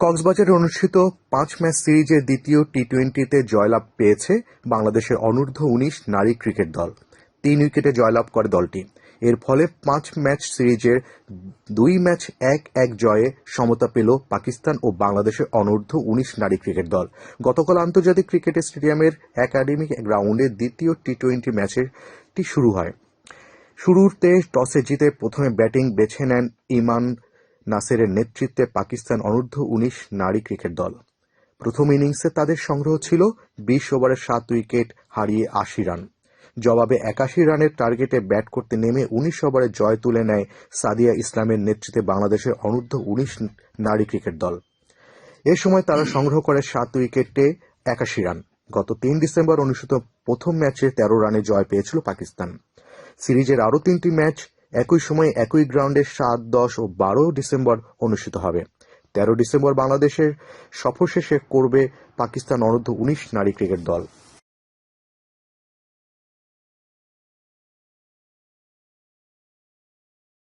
কক্সবাজারে অনুষ্ঠিত পাঁচ ম্যাচ সিরিজের দ্বিতীয় টি টোয়েন্টিতে জয়লাভ পেয়েছে বাংলাদেশের অনূর্ধ্ব উনিশ নারী ক্রিকেট দল। তিন উইকেটে জয়লাভ করে দলটি। এর ফলে পাঁচ ম্যাচ সিরিজের দুই ম্যাচ এক এক জয়ে সমতা পেল পাকিস্তান ও বাংলাদেশের অনূর্ধ্ব উনিশ নারী ক্রিকেট দল। গতকাল আন্তর্জাতিক ক্রিকেট স্টেডিয়ামের একাডেমিক গ্রাউন্ডে দ্বিতীয় টি টোয়েন্টি ম্যাচটি শুরু হয়। শুরুতে টসে জিতে প্রথমে ব্যাটিং বেছে নেন ইমান নাসেরের নেতৃত্বে পাকিস্তান অনূর্ধ্ব উনিশ নারী ক্রিকেট দল। প্রথম ইনিংসে তাদের সংগ্রহ ছিল বিশ ওভারে সাত উইকেট, হারিয়ে আশি রান। জবাবে একাশি রানের টার্গেটে ব্যাট করতে নেমে উনিশ ওভারে জয় তুলে নেয় সাদিয়া ইসলামের নেতৃত্বে বাংলাদেশের অনূর্ধ্ব উনিশ নারী ক্রিকেট দল। এ সময় তারা সংগ্রহ করে সাত উইকেটে একাশি রান। গত তিন ডিসেম্বর অনুষ্ঠিত প্রথম ম্যাচে তেরো রানে জয় পেয়েছিল পাকিস্তান। সিরিজের আরও তিনটি ম্যাচ একই সময়ে একই গ্রাউন্ডে সাত, দশ ও বারো ডিসেম্বর অনুষ্ঠিত হবে। তেরো ডিসেম্বর বাংলাদেশের সফর শেষে করবে পাকিস্তান অনূর্ধ্ব উনিশ নারী ক্রিকেট দল।